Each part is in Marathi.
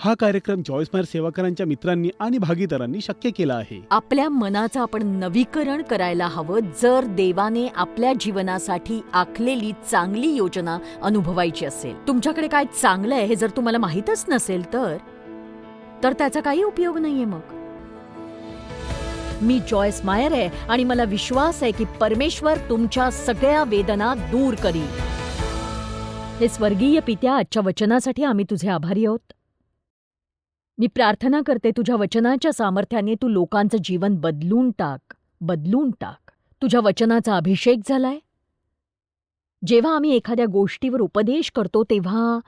हा कार्यक्रम जॉईस मायर सेवाकरांच्या मित्रांनी आणि भागीदारांनी शक्य केला आहे. आपल्या मनाचं आपण नवीकरण करायला हवं जर देवाने आपल्या जीवनासाठी आखलेली चांगली योजना अनुभवायची असेल. तुमच्याकडे काय चांगलं आहे हे जर तुम्हाला माहीतच नसेल तर तर त्याचा काही उपयोग नाहीये मग. मी जॉयस मायर आहे आणि मला विश्वास आहे की परमेश्वर तुमच्या सगळ्या वेदना दूर करी हे स्वर्गीय पित्या आजच्या वचनासाठी आम्ही तुझे आभारी आहोत. मी प्रार्थना करते तुझ्या वचनाच्या सामर्थ्याने तू लोकांचं जीवन बदलून टाक बदलून टाक. तुझ्या वचनाचा अभिषेक झालाय. जेव्हा आम्ही एखाद्या गोष्टीवर उपदेश करतो तेव्हा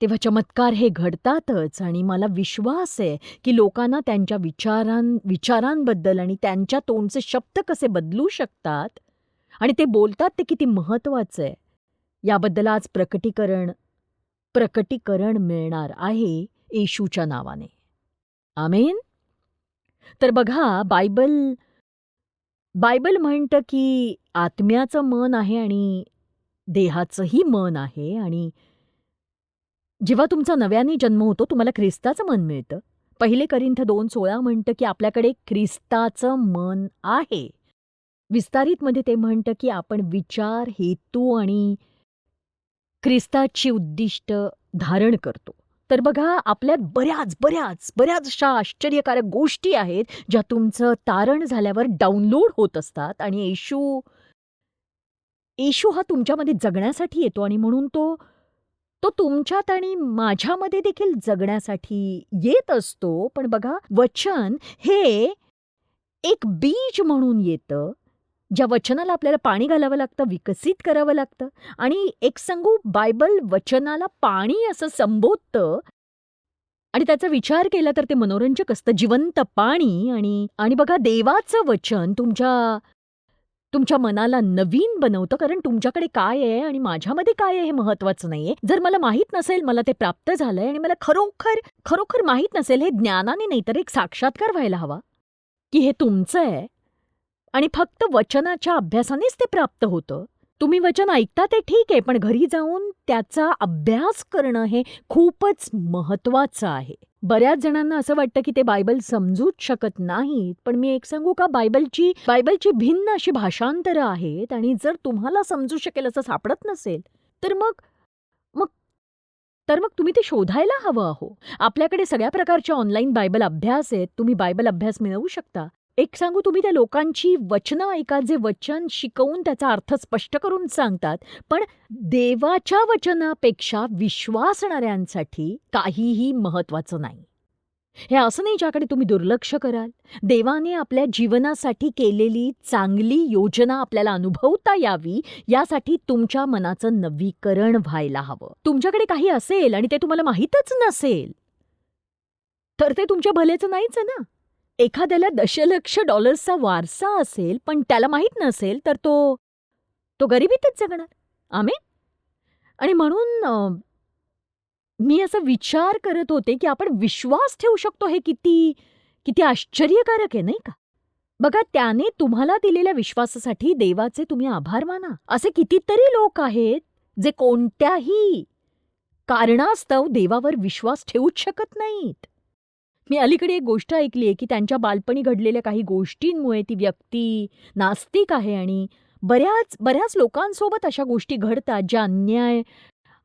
तेव्हा चमत्कार हे घडतातच आणि मला विश्वास आहे की लोकांना त्यांच्या विचारां विचारांबद्दल आणि त्यांच्या तोंडचे शब्द कसे बदलू शकतात आणि ते बोलतात ते किती महत्त्वाचं आहे. याबद्दल आज प्रकटीकरण प्रकटीकरण मिळणार आहे. येशूच्या नावाने. आमेन? तर बघा बायबल बायबल म्हणतं की आत्म्याचं मन आहे आणि देहाचंही मन आहे आणि जेव्हा तुमचा नव्याने जन्म होतो तुम्हाला ख्रिस्ताचं मन मिळतं. पहिले करिंथ दोन सोळा म्हणतं की आपल्याकडे ख्रिस्ताचं मन आहे. विस्तारितमध्ये ते म्हणतं की आपण विचार हेतू आणि ख्रिस्ताची उद्दिष्ट धारण करतो. तर बघा आपल्यात बऱ्याच बऱ्याच बऱ्याचशा आश्चर्यकारक गोष्टी आहेत ज्या तुमचं तारण झाल्यावर डाउनलोड होत असतात आणि येशू येशू हा तुमच्यामध्ये जगण्यासाठी येतो आणि म्हणून तो तो तुमच्यात आणि माझ्यामध्ये देखील जगण्यासाठी येत असतो. पण बघा वचन हे एक बीज म्हणून येतं. ज्या वचनाला आपल्याला पाणी घालावं लागतं विकसित करावं लागतं आणि एक सांगू बायबल वचनाला पाणी असं संबोधतं आणि त्याचा विचार केला तर ते मनोरंजक असतं. जिवंत पाणी आणि आणि बघा देवाचं वचन तुमच्या तुमच्या मनाला नवीन बनवतं. कारण तुमच्याकडे काय आहे आणि माझ्यामध्ये काय आहे हे महत्वाचं नाहीये. जर मला माहीत नसेल मला ते प्राप्त झालंय आणि मला खरोखर खरोखर माहीत नसेल हे ज्ञानाने नाही तर एक साक्षात्कार व्हायला हवा की हे तुमचं आहे. आणि फक्त वचनाच्या अभ्यासानेच ते प्राप्त होतं. तुम्ही वचन ऐकता ते ठीक आहे पण घरी जाऊन त्याचा अभ्यास करणं हे खूपच महत्त्वाचं आहे. बऱ्याच जणांना असं वाटतं की ते बायबल समजूच शकत नाहीत पण मी एक सांगू का बायबलची बायबलची भिन्न अशी भाषांतरं आहेत आणि जर तुम्हाला समजू शकेल असं सापडत नसेल तर मग मग तर मग तुम्ही ते शोधायला हवं आहो आपल्याकडे सगळ्या प्रकारच्या ऑनलाईन बायबल अभ्यास आहेत तुम्ही बायबल अभ्यास मिळवू शकता. एक सांगू तुम्ही त्या लोकांची वचनं ऐका जे वचन शिकवून त्याचा अर्थ स्पष्ट करून सांगतात पण देवाच्या वचनापेक्षा विश्वासणाऱ्यांसाठी काहीही महत्वाचं नाही. हे असं नाही ज्याकडे तुम्ही दुर्लक्ष कराल. देवाने आपल्या जीवनासाठी केलेली चांगली योजना आपल्याला अनुभवता यावी यासाठी तुमच्या मनाचं नवीकरण व्हायला हवं. तुमच्याकडे काही असेल आणि ते तुम्हाला माहीतच नसेल तर ते तुमच्या भलेचं नाहीच आहे ना? एखाद्याला दशलक्ष डॉलर्सचा वारसा असेल पण त्याला माहीत नसेल तर तो तो गरिबीतच जगणार. आम्ही आणि म्हणून मी असा विचार करत होते की आपण विश्वास ठेवू शकतो हे किती किती आश्चर्यकारक आहे नाही का? बघा त्याने तुम्हाला दिलेल्या विश्वासासाठी देवाचे तुम्ही आभार माना. असे कितीतरी लोक आहेत जे कोणत्याही कारणास्तव देवावर विश्वास ठेवूच शकत नाहीत. मी अलीकडे एक गोष्ट ऐकली आहे की त्यांच्या बालपणी घडलेल्या काही गोष्टींमुळे ती व्यक्ती नास्तिक आहे आणि बऱ्याच बऱ्याच लोकांसोबत अशा गोष्टी घडतात ज्या अन्याय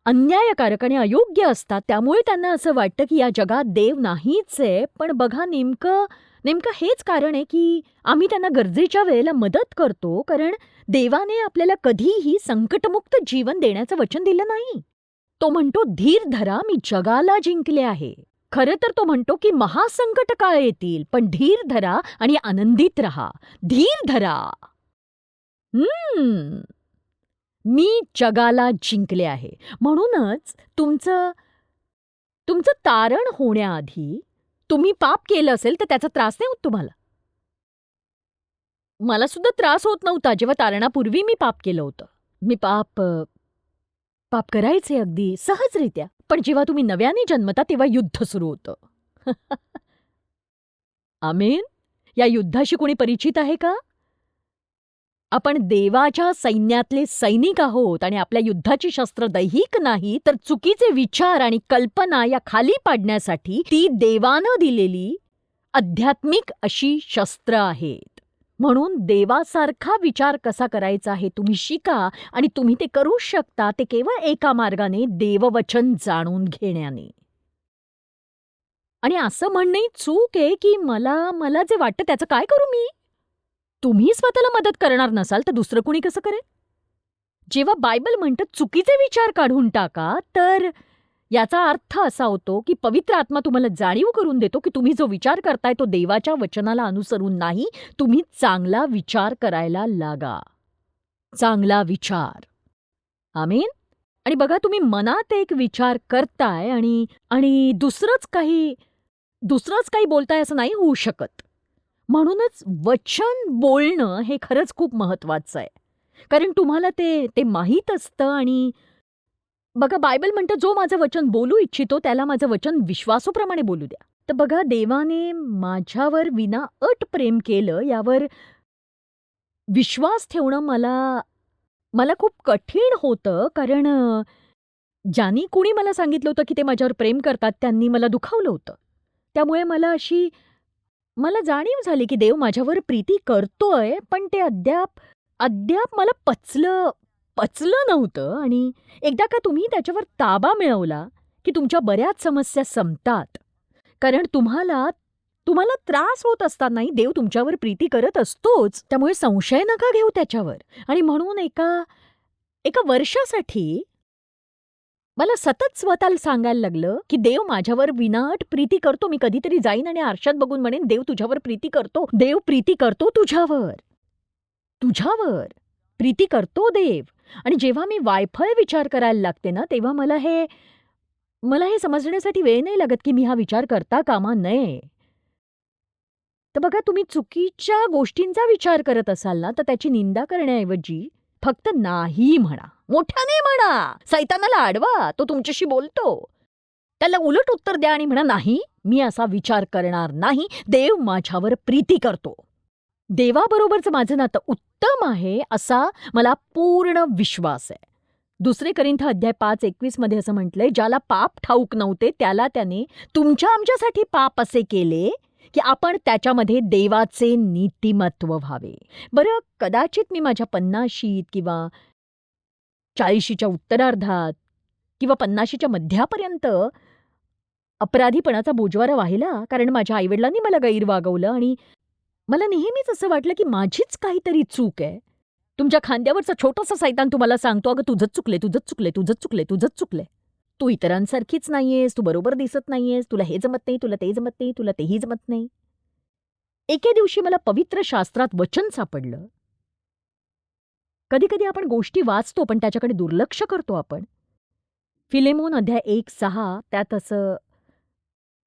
अन्यायकारक आणि अयोग्य असतात. त्यामुळे त्यांना असं वाटतं की या जगात देव नाहीच आहे. पण बघा नेमकं नेमकं हेच कारण आहे की आम्ही त्यांना गरजेच्या वेळेला मदत करतो कारण देवाने आपल्याला कधीही संकटमुक्त जीवन देण्याचं वचन दिलं नाही. तो म्हणतो धीर धरा मी जगाला जिंकले आहे. खरं तर तो म्हणतो की महासंकट काळ येतील पण धीर धरा आणि आनंदित राहा. धीर धरा. हम्म. मी जगाला जिंकले आहे. म्हणूनच तुमचं तुमचं तारण होण्याआधी तुम्ही पाप केलं असेल तर त्याचा त्रास नाही होत तुम्हाला. मला सुद्धा त्रास होत नव्हता जेव्हा तारणापूर्वी मी पाप केलं होतं. मी पाप पाप करायचे अगदी सहजरित्या. पण जेव्हा तुम्ही नव्याने जन्मता तेव्हा युद्ध सुरू होतं. आमेन या युद्धाशी कोणी परिचित आहे का? आपण देवाच्या सैन्यातले सैनिक आहोत आणि आपल्या युद्धाची शस्त्र दैहिक नाही तर चुकीचे विचार आणि कल्पना या खाली पाडण्यासाठी ती देवानं दिलेली आध्यात्मिक अशी शस्त्र आहेत म्हणून देवासारखा विचार कसा करायचा हे तुम्ही शिका आणि तुम्ही ते करू शकता. ते केवळ एका मार्गाने देववचन जाणून घेण्याने. आणि असं म्हणणंही चूक आहे की मला मला जे वाटतं त्याचं काय करू मी? तुम्ही स्वतःला मदत करणार नसाल तर दुसरं कुणी कसं करेल? जेव्हा बायबल म्हणतं चुकीचे विचार काढून टाका तर याचा अर्थ असा होतो की पवित्र आत्मा तुम्हाला जाणीव करून देतो की तुम्ही जो विचार करताय तो देवाच्या वचनाला अनुसरून नाही तुम्ही चांगला विचार करायला लागा. चांगला विचार. आमीन? आणि बघा तुम्ही मनात एक विचार करताय आणि आणि दुसरंच काही दुसरंच काही बोलताय असं नाही होऊ शकत. म्हणूनच वचन बोलणं हे खरंच खूप महत्त्वाचं आहे. कारण तुम्हाला ते ते माहीत असतं आणि बघा बायबल म्हणतं जो माझं वचन बोलू इच्छितो त्याला माझं वचन विश्वासूप्रमाणे बोलू द्या. तर बघा देवाने माझ्यावर विना अट प्रेम केलं यावर विश्वास ठेवणं मला मला खूप कठीण होतं कारण ज्यांनी कुणी मला सांगितलं होतं की ते माझ्यावर प्रेम करतात त्यांनी मला दुखावलं होतं. त्यामुळे मला अशी मला जाणीव झाली की देव माझ्यावर प्रीती करतोय पण ते अद्याप अद्याप मला पचलं पचलं नव्हतं आणि एकदा का तुम्ही त्याच्यावर ताबा मिळवला की तुमच्या बऱ्याच समस्या संपतात. कारण तुम्हाला तुम्हाला त्रास होत असतानाही देव तुमच्यावर प्रीती करत असतोच. त्यामुळे संशय नका घेऊ त्याच्यावर. आणि म्हणून एका एका वर्षासाठी मला सतत स्वतःला सांगायला लागलं की देव माझ्यावर विनाट प्रीती करतो. मी कधीतरी जाईन आणि आरशात बघून म्हणेन देव तुझ्यावर प्रीती करतो. देव प्रीती करतो तुझ्यावर. तुझ्यावर. प्रीती करतो देव. आणि जेव्हा मी वायफळ विचार करायला लागते ना तेव्हा मला हे मला हे समजण्यासाठी वेळ नाही लागत की मी हा विचार करता कामा नये. तर बघा तुम्ही चुकीच्या गोष्टींचा विचार करत असाल ना तर त्याची निंदा करण्याऐवजी फक्त नाही म्हणा. मोठ्याने म्हणा. सैतानाला आडवा तो तुमच्याशी बोलतो. त्याला उलट उत्तर द्या आणि म्हणा नाही मी असा विचार करणार नाही. देव माझ्यावर प्रीती करतो. देवाबरोबरचं माझं नातं उत्तम आहे असा मला पूर्ण विश्वास आहे. दुसरे करिंथ अध्याय पाच एकवीसमध्ये असं म्हटलंय ज्याला पाप ठाऊक नव्हते त्याला त्याने तुमच्या आमच्यासाठी पाप असे केले की आपण त्याच्यामध्ये देवाचे नीतिमत्व व्हावे. बरं कदाचित मी माझ्या पन्नाशीत किंवा चाळीशीच्या उत्तरार्धात किंवा पन्नाशीच्या मध्यापर्यंत अपराधीपणाचा बोजवारा वाहिला कारण माझ्या आईवडिलांनी मला गैर वागवलं आणि मला नेहमीच असं वाटलं की माझीच काहीतरी चूक आहे. तुमच्या खांद्यावरचा छोटासा सैतान तुम्हाला सांगतो अगं तुझंच चुकले तुझंच चुकले तुझंच चुकले तुझंच चुकले तू इतरांसारखीच नाहीयेस तू बरोबर दिसत नाहीयेस तुला हे जमत नाही तुला ते जमत नाही तुला तेही जमत नाही. एके दिवशी मला पवित्र शास्त्रात वचन सापडलं. कधी कधी आपण गोष्टी वाचतो पण त्याच्याकडे दुर्लक्ष करतो आपण. फिलेमोन अध्याय एक सहा त्यात असं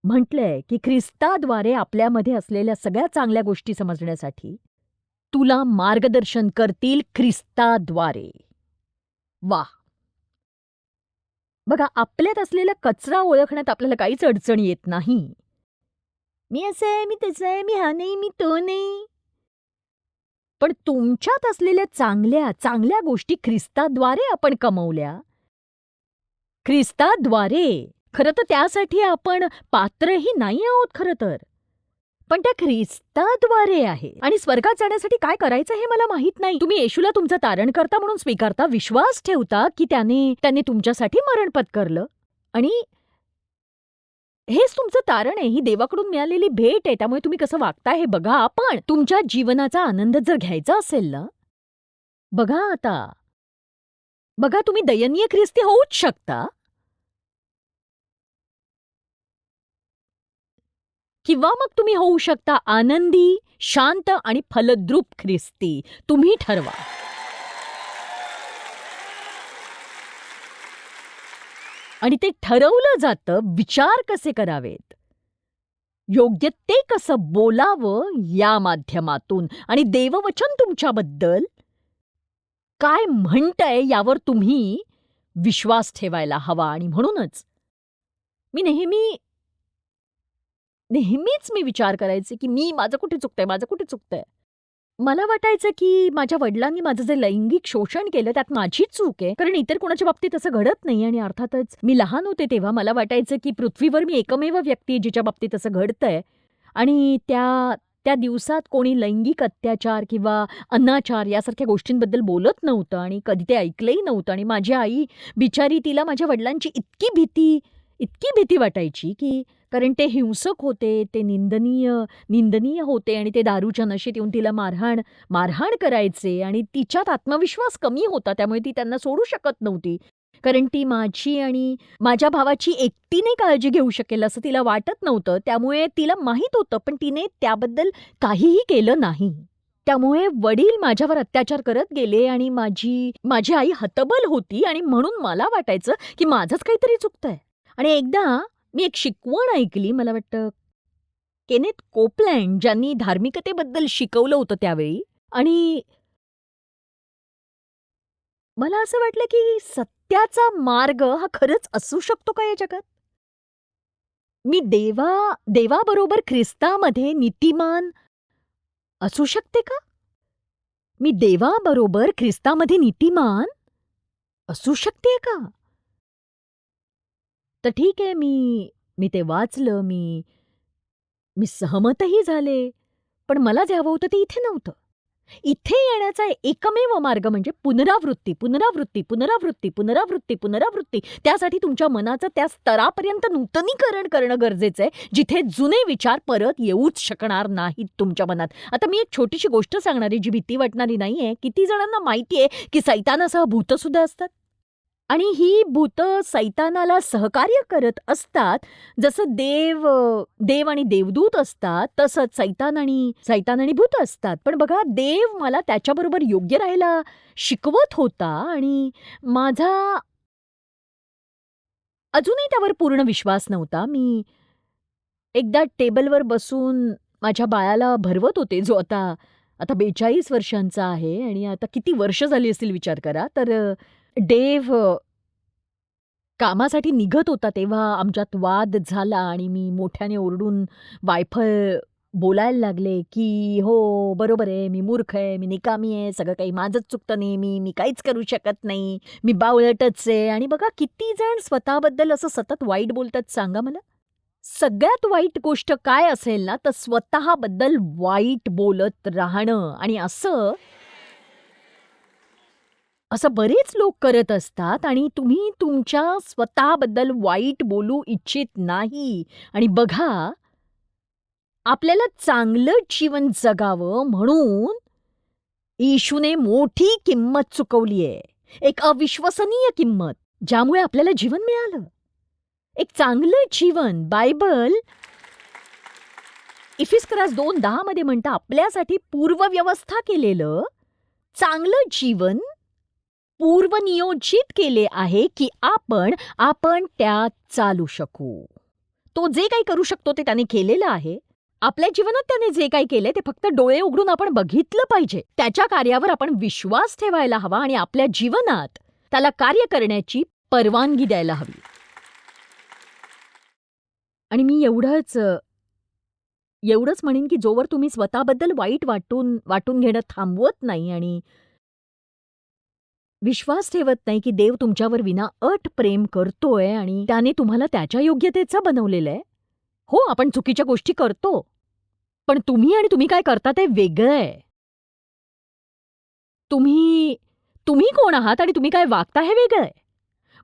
म्हटलंय की ख्रिस्ताद्वारे आपल्यामध्ये असलेल्या सगळ्या चांगल्या गोष्टी समजण्यासाठी तुला मार्गदर्शन करतील ख्रिस्ताद्वारे. वा बघा आपल्यात असलेला कचरा ओळखण्यात आपल्याला काहीच अडचण येत नाही. मी असं आहे मी तसं आहे मी हा नाही मी तो नाही. पण तुमच्यात असलेल्या चांगल्या चांगल्या गोष्टी ख्रिस्ताद्वारे आपण कमवल्या. ख्रिस्ताद्वारे खरं तर त्यासाठी आपण पात्रही नाही आहोत खरं तर. पण त्या ख्रिस्ताद्वारे आहे. आणि स्वर्गात जाण्यासाठी काय करायचं हे मला माहीत नाही. तुम्ही येशूला तुमचं तारण करता म्हणून स्वीकारता विश्वास ठेवता की त्याने त्याने तुमच्यासाठी मरण पत्करलं? आणि हेच तुमचं तारण आहे. ही देवाकडून मिळालेली भेट आहे. त्यामुळे तुम्ही कसं वागताय हे बघा. पण तुमच्या जीवनाचा आनंद जर घ्यायचा असेल ना? बघा आता. बघा तुम्ही दयनीय ख्रिस्ती होऊच शकता. किंवा मग तुम्ही होऊ शकता आनंदी शांत आणि फलद्रूप ख्रिस्ती. तुम्ही ठरवा. आणि ते ठरवलं जातं विचार कसे करावेत? योग्य ते कसं बोलावं या माध्यमातून? आणि देववचन तुमच्याबद्दल? काय म्हणतंय यावर तुम्ही विश्वास ठेवायला हवा आणि म्हणूनच. मी नेहमी नेहमीच मी विचार करायचे की मी माझं कुठे चुकतंय माझं कुठे चुकतंय? मला वाटायचं की माझ्या वडिलांनी माझं जे लैंगिक शोषण केलं त्यात माझीच चूक आहे. कारण इतर कोणाच्या बाबतीत असं घडत नाही आणि अर्थातच मी लहान होते तेव्हा मला वाटायचं की पृथ्वीवर मी एकमेव व्यक्ती आहे जिच्या बाबतीत असं घडतंय. आणि त्या त्या दिवसात कोणी लैंगिक अत्याचार किंवा अनाचार यासारख्या गोष्टींबद्दल बोलत नव्हतं आणि कधी ते ऐकलंही नव्हतं. आणि माझी आई बिचारी तिला माझ्या वडिलांची इतकी भीती इतकी भीती वाटायची की कारण ते हिंसक होते ते निंदनीय निंदनीय होते आणि ते दारूच्या नशेत येऊन तिला मारहाण मारहाण करायचे आणि तिच्यात आत्मविश्वास कमी होता त्यामुळे ती त्यांना सोडू शकत नव्हती. कारण ती माझी आणि माझ्या भावाची एकटीने काळजी घेऊ शकेल असं तिला वाटत नव्हतं त्यामुळे तिला माहीत होतं पण तिने त्याबद्दल काहीही केलं नाही. त्यामुळे वडील माझ्यावर अत्याचार करत गेले आणि माझी माझी आई हतबल होती आणि म्हणून मला वाटायचं की माझंच काहीतरी चुकतंय. आणि एकदा मी एक शिकवण ऐकली मला वाटतं केनेत कोपलँड ज्यांनी धार्मिकतेबद्दल शिकवलं होतं त्यावेळी. आणि मला असं वाटलं की सत्याचा मार्ग हा खरंच असू शकतो का या जगात मी देवा देवाबरोबर ख्रिस्तामध्ये नीतिमान असू शकते का? मी देवाबरोबर ख्रिस्तामध्ये नीतिमान असू शकते का? तर ठीक आहे मी मी ते वाचलं मी मी सहमतही झाले. पण मला जे हवं होतं ते इथे नव्हतं. इथे येण्याचा एकमेव मार्ग म्हणजे पुनरावृत्ती पुनरावृत्ती पुनरावृत्ती पुनरावृत्ती पुनरावृत्ती. त्यासाठी तुमच्या मनाचं त्या स्तरापर्यंत नूतनीकरण करणं गरजेचं आहे जिथे जुने विचार परत येऊच शकणार नाहीत तुमच्या मनात. आता मी एक छोटीशी गोष्ट सांगणारी जी भीती वाटणारी नाहीये किती जणांना माहिती आहे की सैतानासह भूतसुद्धा असतात. आणि ही भूतं सैतानाला सहकार्य करत असतात. जसं देव देव आणि देवदूत असतात तसंच सैतान आणि सैतान आणि भूत असतात. पण बघा देव मला त्याच्याबरोबर योग्य राहायला शिकवत होता आणि माझा अजूनही त्यावर पूर्ण विश्वास नव्हता. मी एकदा टेबलवर बसून माझ्या बाळाला भरवत होते जो आता आता बेचाळीस वर्षांचा आहे आणि आता किती वर्ष झाली असतील विचार करा. तर डेव कामासाठी निघत होता तेव्हा आमच्यात वाद झाला आणि मी मोठ्याने ओरडून वायफळ बोलायला लागले की हो बरोबर आहे मी मूर्ख आहे मी निकामी आहे सगळं काही माझंच चुकतं नेहमी मी काहीच करू शकत नाही मी बावळटच आहे. आणि बघा किती जण स्वतःबद्दल असं सतत वाईट बोलतात सांगा मला. सगळ्यात वाईट गोष्ट काय असेल ना तर स्वतःबद्दल वाईट बोलत राहणं आणि असं असं बरेच लोक करत असतात आणि तुम्ही तुमच्या स्वतःबद्दल वाईट बोलू इच्छित नाही. आणि बघा आपल्याला चांगलं जीवन जगावं म्हणून येशूने मोठी किंमत चुकवली आहे एक अविश्वसनीय किंमत ज्यामुळे आपल्याला जीवन मिळालं. एक चांगलं जीवन बायबल इफिस्करास दोन दहा मध्ये म्हणतं आपल्यासाठी पूर्वव्यवस्था केलेलं चांगलं जीवन पूर्वनियोजित केले आहे की आपण आपण त्या चालू शकू. तो जे काही करू शकतो ते त्याने केलेलं आहे. आपल्या जीवनात त्याने जे काही केले ते फक्त डोळे उघडून आपण बघितलं पाहिजे. त्याच्या कार्यावर आपण विश्वास ठेवायला हवा आणि आपल्या जीवनात त्याला कार्य करण्याची परवानगी द्यायला हवी. आणि मी एवढंच एवढंच म्हणेन की जोवर तुम्ही स्वतःबद्दल वाईट वाटून वाटून घेणं थांबवत नाही आणि विश्वास ठेवत नाही की देव तुमच्यावर विना अट प्रेम करतोय आणि त्याने तुम्हाला त्याच्या योग्यतेचं बनवलेलं आहे. हो आपण चुकीच्या गोष्टी करतो. पण तुम्ही आणि तुम्ही काय करता ते वेगळं आहे. तुम्ही तुम्ही कोण आहात आणि तुम्ही काय वागता हे वेगळं आहे.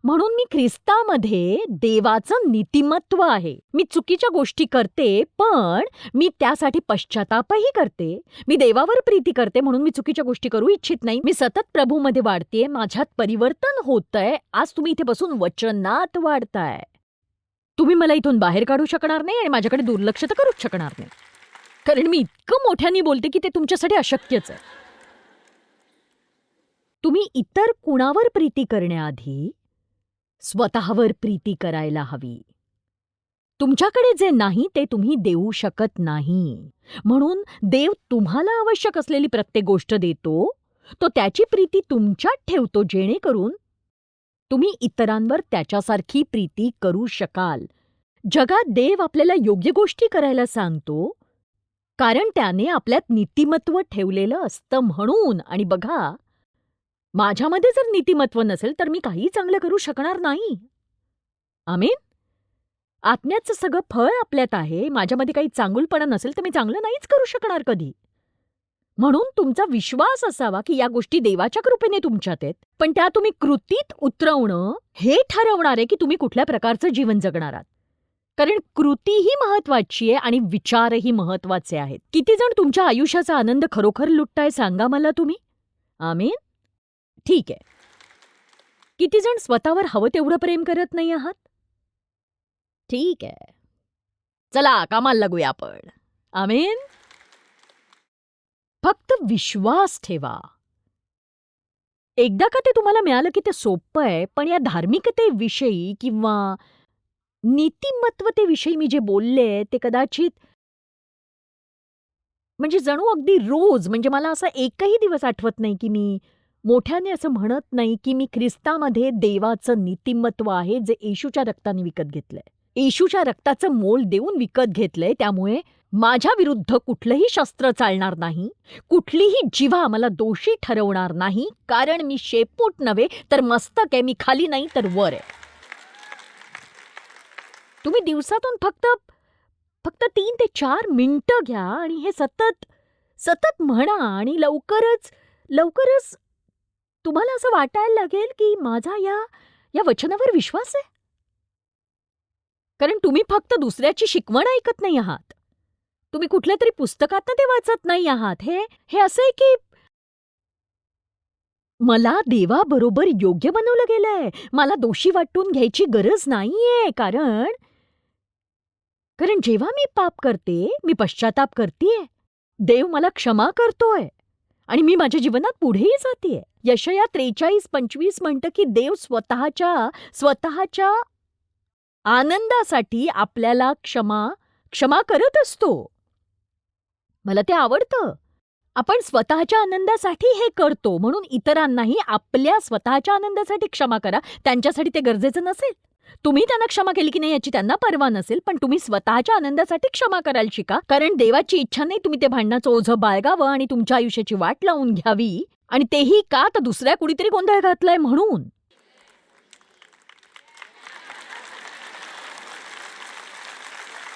म्हणून मी ख्रिस्तामध्ये देवाचं नीतिमत्व आहे. मी चुकीच्या गोष्टी करते पण मी त्यासाठी पश्चातापही करते. मी देवावर प्रीती करते म्हणून मी चुकीच्या गोष्टी करू इच्छित नाही. मी सतत प्रभूमध्ये वाढते माझ्यात परिवर्तन होतंय. आज तुम्ही इथे बसून वचनात वाढताय. तुम्ही मला इथून बाहेर काढू शकणार नाही आणि माझ्याकडे दुर्लक्ष तर करूच शकणार नाही. कारण मी इतकं मोठ्याने बोलते की ते तुमच्यासाठी अशक्यच आहे. तुम्ही इतर कुणावर प्रीती करण्याआधी स्वतःवर प्रीती करायला हवी. तुमच्याकडे जे नाही ते तुम्ही देऊ शकत नाही. म्हणून देव तुम्हाला आवश्यक असलेली प्रत्येक गोष्ट देतो तो त्याची प्रीती तुमच्यात ठेवतो जेणेकरून तुम्ही इतरांवर त्याच्यासारखी प्रीती करू शकाल. जगात देव आपल्याला योग्य गोष्टी करायला सांगतो कारण त्याने आपल्यात नीतिमत्व ठेवलेलं असतं म्हणून. आणि बघा माझ्यामध्ये जर नीतिमत्व नसेल तर मी काही चांगलं करू शकणार नाही. आमीन? आत्म्याचं सगळं फळ आपल्यात आहे माझ्यामध्ये काही चांगुलपणा नसेल तर मी चांगलं नाहीच करू शकणार कधी. म्हणून तुमचा विश्वास असावा की या गोष्टी देवाच्या कृपेने तुमच्यात आहेत पण त्या तुम्ही कृतीत उतरवणं हे ठरवणार आहे की तुम्ही कुठल्या प्रकारचं जीवन जगणार आहात. कारण कृतीही महत्वाची आहे आणि विचारही महत्त्वाचे आहेत. किती जण तुमच्या आयुष्याचा आनंद खरोखर लुटताय सांगा मला तुम्ही. आमीन? ठीक आहे. किती जण स्वतःवर हवं तेवढं प्रेम करत नाही आहात? ठीक आहे. चला कामाला लागूया आपण. आमीन? फक्त विश्वास ठेवा. एकदा का ते तुम्हाला मिळालं की ते सोपं आहे पण या धार्मिकतेविषयी किंवा नीतिमत्वतेविषयी मी जे बोलले ते कदाचित म्हणजे जणू अगदी रोज म्हणजे मला असा एकही दिवस आठवत नाही की मी मोठ्याने असं म्हणत नाही की मी ख्रिस्तामध्ये देवाचं नीतिमत्व आहे जे येशूच्या रक्ताने विकत घेतलंय. येशूच्या रक्ताचं मोल देऊन विकत घेतलंय त्यामुळे माझ्या विरुद्ध कुठलंही शस्त्र चालणार नाही कुठलीही जीवा मला दोषी ठरवणार नाही कारण मी शेपूट नव्हे तर मस्तक आहे मी खाली नाही तर वर आहे. तुम्ही दिवसातून फक्त फक्त तीन ते चार मिनिटं घ्या आणि हे सतत सतत म्हणा आणि लवकरच लवकरच तुम्हाला असं वाटायला लागेल की माझा या या वचनावर विश्वास आहे? कारण तुम्ही फक्त दुसऱ्याची शिकवण ऐकत नाही आहात. तुम्ही कुठल्या तरी पुस्तकात ते वाचत नाही आहात. हे हे असं आहे की मला देवाबरोबर योग्य बनवलं गेलंय. मला दोषी वाटून घ्यायची गरज नाहीये. कारण कारण जेव्हा मी पाप करते मी पश्चाताप करतेय. देव मला क्षमा करतोय. आणि मी माझ्या जीवनात पुढेही जातेय. यशया त्रेचाळीस पंचवीस म्हणतं की देव स्वतःच्या स्वतःच्या आनंदासाठी आपल्याला क्षमा क्षमा करत असतो. मला ते आवडतं. आपण स्वतःच्या आनंदासाठी हे करतो म्हणून इतरांनाही आपल्या स्वतःच्या आनंदासाठी क्षमा करा. त्यांच्यासाठी ते गरजेचं नसेल. तुम्ही त्यांना क्षमा केली की नाही याची त्यांना पर्वा नसेल पण तुम्ही स्वतःच्या आनंदासाठी क्षमा कराल शिका. कारण देवाची इच्छा नाही तुम्ही ते भांडणाचं ओझं बाळगावं आणि तुमच्या आयुष्याची वाट लावून घ्यावी. आणि तेही का? तर दुसऱ्या कुणीतरी गोंधळ घातलाय म्हणून.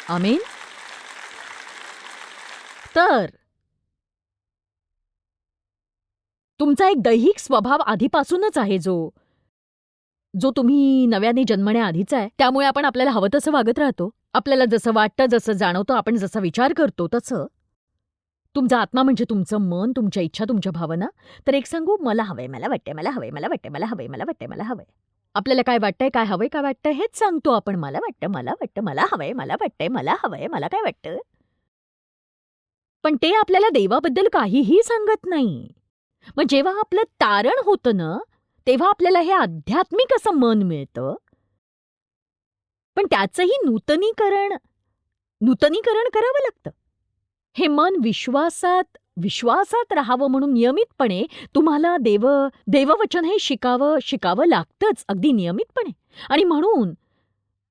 आमीन? तर. तुमचा एक दैहिक स्वभाव आधीपासूनच आहे जो. जो तुम्ही नव्याने जन्मण्याआधीचा आहे त्यामुळे आपण आपल्याला हवं तसं वागत राहतो. आपल्याला जसं वाटतं जसं जाणवतं आपण जसा विचार करतो तसं. तुमचा आत्मा म्हणजे तुमचं मन तुमच्या इच्छा तुमच्या भावना. तर एक सांगू मला हवंय मला वाटतंय मला हवंय मला वाटतंय मला हवंय मला वाटतंय मला हवंय. आपल्याला काय वाटतंय काय हवंय काय वाटतंय हेच सांगतो आपण. मला वाटतं मला वाटतं मला हवंय मला वाटतंय मला हवंय मला काय वाटतं? पण ते आपल्याला देवाबद्दल काहीही सांगत नाही. मग जेव्हा आपलं तारण होतं ना तेव्हा आपल्याला हे आध्यात्मिक असं मन मिळतं. पण त्याचंही नूतनीकरण नूतनीकरण करावं लागतं. हे मन विश्वासात विश्वासात राहावं म्हणून नियमितपणे तुम्हाला देव देववचन हे शिकावं शिकावं लागतंच अगदी नियमितपणे. आणि म्हणून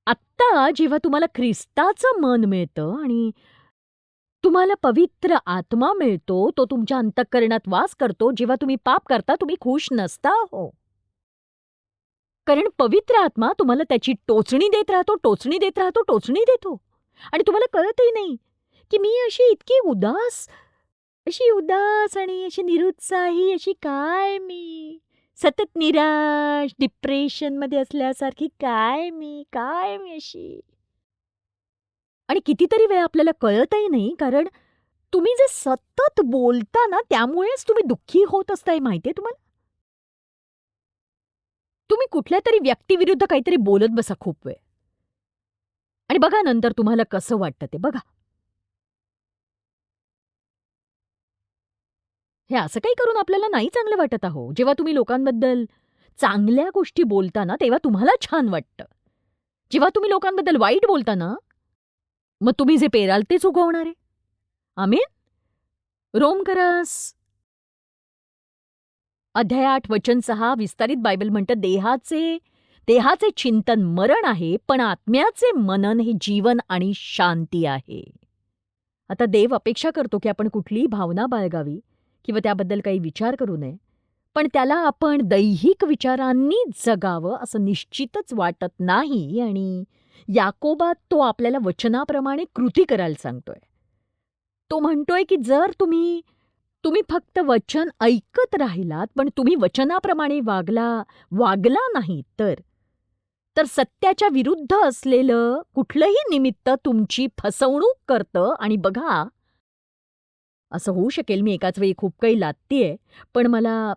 आत्ता जेव्हा तुम्हाला ख्रिस्ताचं मन मिळतं आणि तुम्हाला पवित्र आत्मा मिळतो तो तुमच्या अंतःकरणात वास करतो जेव्हा तुम्ही पाप करता तुम्ही खुश नसता हो. कारण पवित्र आत्मा तुम्हाला त्याची टोचणी देत राहतो टोचणी देत राहतो टोचणी देतो. आणि तुम्हाला कळतही नाही की मी अशी इतकी उदास अशी उदास आणि अशी निरुत्साही अशी काय मी? सतत निराश डिप्रेशनमध्ये असल्यासारखी काय मी? काय मी अशी? आणि कितीतरी वेळा आपल्याला कळतही नाही कारण तुम्ही जे सतत बोलता ना त्यामुळेच तुम्ही दुःखी होत असताय माहितीये तुम्हाला? तुम्ही कुठल्या तरी व्यक्तीविरुद्ध काहीतरी बोलत बसा खूप वेळ. आणि बघा नंतर तुम्हाला कसं वाटतं ते बघा. हे असं काही करून आपल्याला नाही चांगलं वाटत आहो. जेव्हा तुम्ही लोकांबद्दल चांगल्या गोष्टी बोलताना तेव्हा तुम्हाला छान वाटतं. जेव्हा तुम्ही लोकांबद्दल वाईट बोलता ना मग तुम्ही जे पेराल तेच उगवणार. आहे आमीन रोमकरास अध्याय आठ वचन सहा विस्तारित बायबल म्हणतं देहाचे देहाचे चिंतन मरण आहे पण आत्म्याचे मनन हे जीवन आणि शांती आहे. आता देव अपेक्षा करतो की आपण कुठलीही भावना बाळगावी किंवा त्याबद्दल काही विचार करू नये पण त्याला आपण दैहिक विचारांनी जगावं असं निश्चितच वाटत नाही आणि याकोबात तो आपल्याला वचनाप्रमाणे कृती करायला सांगतोय. तो म्हणतोय की जर तुम्ही तुम्ही फक्त वचन ऐकत राहिलात पण तुम्ही वचनाप्रमाणे वागला वागला नाही तर. तर सत्याच्या विरुद्ध असलेलं कुठलंही निमित्त तुमची फसवणूक करतं आणि बघा असं होऊ शकेल मी एकाच वेळी खूप काही लादतीये पण मला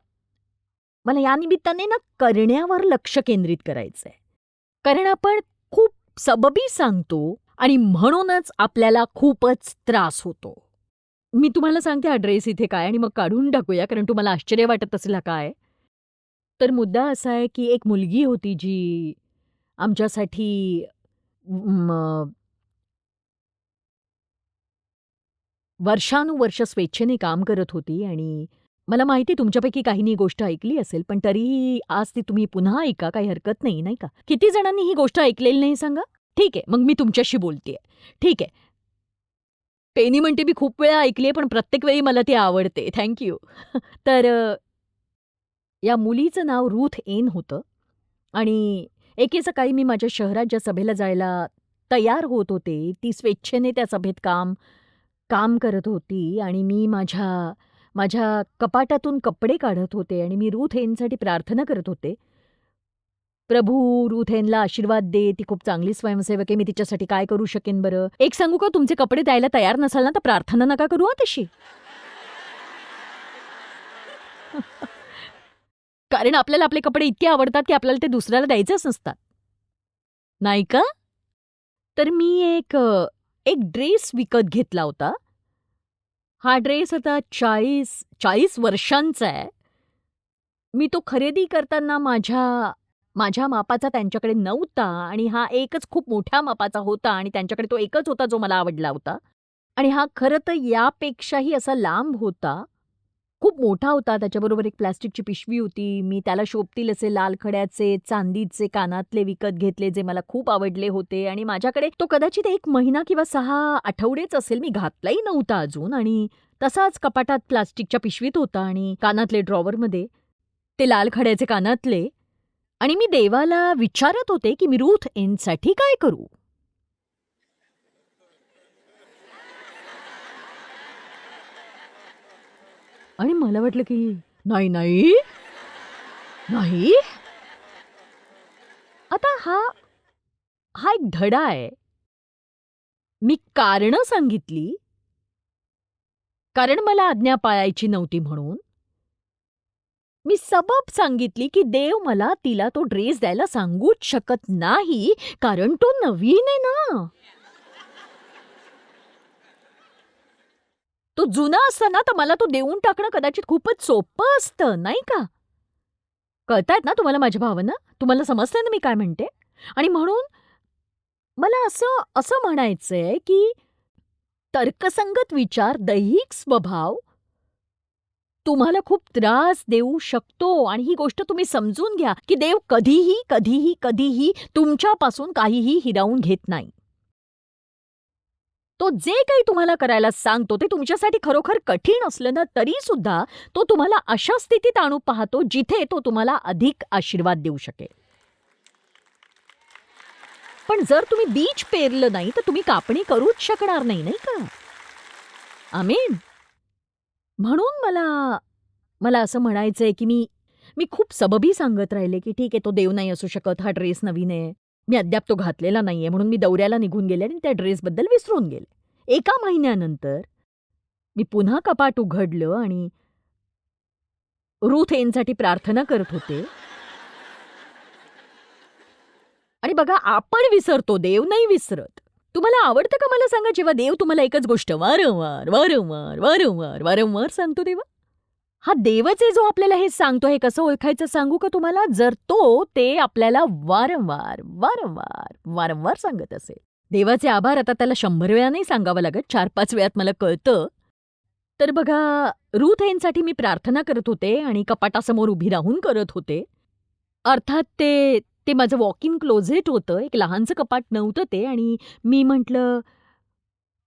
मला या निमित्ताने ना करण्यावर लक्ष केंद्रित करायचंय. कारण आपण खूप सबबी सांगतो आणि म्हणूनच आपल्याला खूपच त्रास होतो. मी तुम्हाला सांगते ॲड्रेस इथे काय आणि मग काढून टाकूया कारण तुम्हाला आश्चर्य वाटत असेल काय. तर मुद्दा असा आहे की एक मुलगी होती जी आमच्यासाठी वर्षानुवर्ष स्वेच्छेने काम करत होती आणि मला माहिती तुमच्यापैकी काहींनी गोष्ट ऐकली असेल पण तरीही आज ती तुम्ही पुन्हा ऐका काही हरकत नाही नाही का? किती जणांनी ही गोष्ट ऐकलेली नाही सांगा? ठीक आहे मग मी तुमच्याशी बोलतेय. ठीक आहे पेनी म्हणते मी खूप वेळा ऐकली आहे पण प्रत्येक वेळी मला ती आवडते. थँक्यू तर या मुलीचं नाव रूथ एन होतं. आणि एके सकाळी मी माझ्या शहरात ज्या सभेला जायला तयार होत होते ती स्वेच्छेने त्या सभेत काम काम करत होती आणि मी माझ्या माझ्या कपाटातून कपडे काढत होते आणि मी रूथ एनसाठी प्रार्थना करत होते. प्रभू रुथेनला आशीर्वाद दे ती खूप चांगली स्वयंसेवक आहे मी तिच्यासाठी काय करू शकेन बरं? एक सांगू का तुमचे कपडे द्यायला तयार नसाल ना तर प्रार्थना नका करू हा तशी. कारण आपल्याला आपले कपडे इतके आवडतात की आपल्याला ते दुसऱ्याला द्यायचेच नसतात. नाही का? तर मी एक एक ड्रेस विकत घेतला होता. हा ड्रेस आता चाळीस चाळीस वर्षांचा आहे. मी तो खरेदी करताना माझ्या माझ्या मापाचा त्यांच्याकडे नव्हता आणि हा एकच खूप मोठ्या मापाचा होता आणि त्यांच्याकडे तो एकच होता जो मला आवडला होता. आणि हा खरं तर यापेक्षाही असा लांब होता. खूप मोठा होता त्याच्याबरोबर एक प्लॅस्टिकची पिशवी होती. मी त्याला शोभतील असे लाल खड्याचे चांदीचे कानातले विकत घेतले जे मला खूप आवडले होते. आणि माझ्याकडे तो कदाचित एक महिना किंवा सहा आठवडेच असेल मी घातलाही नव्हता अजून. आणि तसाच कपाटात प्लास्टिकच्या पिशवीत होता आणि कानातले ड्रॉवरमध्ये. ते लाल खड्याचे कानातले. आणि मी देवाला विचारत होते की मी रूथ एनसाठी काय करू? आणि मला वाटलं की नाही नाही. नाही. आता हा हा एक धडा आहे. मी कारणं सांगितली. कारण मला आज्ञा पाळायची नव्हती म्हणून. मी सबब सांगितली की देव मला तिला तो ड्रेस द्यायला सांगूच शकत नाही कारण तो नवीन आहे ना. तो जुना असताना तर मला तो देऊन टाकणं कदाचित खूपच सोपं असतं नाही का? कळतायत ना तुम्हाला माझ्या भावना? तुम्हाला समजतंय ना मी काय म्हणते? आणि म्हणून मला असं असं म्हणायचंय की तर्कसंगत विचार दैहिक स्वभाव तुम्हाला खूप त्रास देऊ शकतो. आणि ही गोष्ट तुम्ही समजून घ्या की देव कधीही कधीही कधीही तुमच्यापासून काहीही हिरावून घेत नाही. तो जे काही तुम्हाला करायला सांगतो ते तुमच्यासाठी खरोखर कठीण असलं ना तरी सुद्धा तो तुम्हाला अशा स्थितीत आणू पाहतो जिथे तो तुम्हाला अधिक आशीर्वाद देऊ शकेल. पण जर तुम्ही बीज पेरलं नाही तर तुम्ही कापणी करूच शकणार नाही नाही का? आमीन. म्हणून मला मला असं म्हणायचंय की मी मी खूप सबबी सांगत राहिले की ठीक आहे तो देव नाही असू शकत हा ड्रेस नवीन आहे. मी अद्याप तो घातलेला नाहीये म्हणून मी दौऱ्याला निघून गेले आणि त्या ड्रेसबद्दल विसरून गेले. एका महिन्यानंतर मी पुन्हा कपाट उघडलं आणि रूथ एनसाठी प्रार्थना करत होते. आणि बघा आपण विसरतो देव नाही विसरत. तुम्हाला आवडतं का मला सांगा जेव्हा देव तुम्हाला एकच गोष्ट वारंवार वारंवार वारंवार वारंवार सांगतो देवा हा देवच आहे जो आपल्याला हे सांगतो हे कसं ओळखायचं सांगू का तुम्हाला जर तो ते आपल्याला वारंवार वारंवार वारंवार सांगत असेल देवाचे आभार आता त्याला शंभर वेळा नाही सांगावं लागत चार पाच वेळात मला कळतं तर बघा रूथ हेनसाठी मी प्रार्थना करत होते आणि कपाटासमोर उभी राहून करत होते अर्थात ते ते माझं वॉक इन क्लोझेट होतं. एक लहानचं कपाट नव्हतं ते आणि मी म्हटलं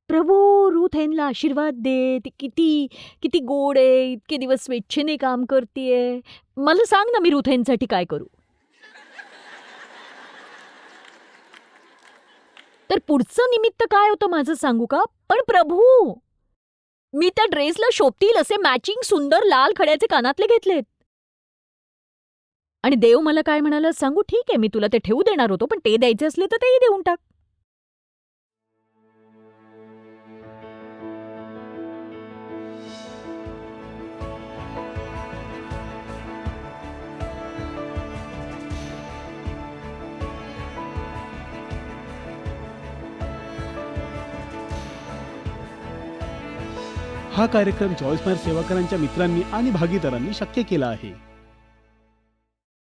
प्रभू रुथेनला आशीर्वाद दे. ती किती किती गोड आहे. इतके दिवस स्वेच्छेने काम करतेय. मला सांग ना मी रुथेनसाठी काय करू. तर पुढचं निमित्त काय होतं माझं सांगू का? पण प्रभू मी त्या ड्रेसला शोभतील असे मॅचिंग सुंदर लाल खड्याचे कानातले घेतलेत. आणि देव मला काय म्हणाला सांगू ठीक आहे मी तुला ते ठेवू देणार होतो पण ते द्यायचे असले तर तेही देऊन टाक. हा कार्यक्रम चॉईस मायर सेवाकरांच्या मित्रांनी आणि भागीदारांनी शक्य केला आहे.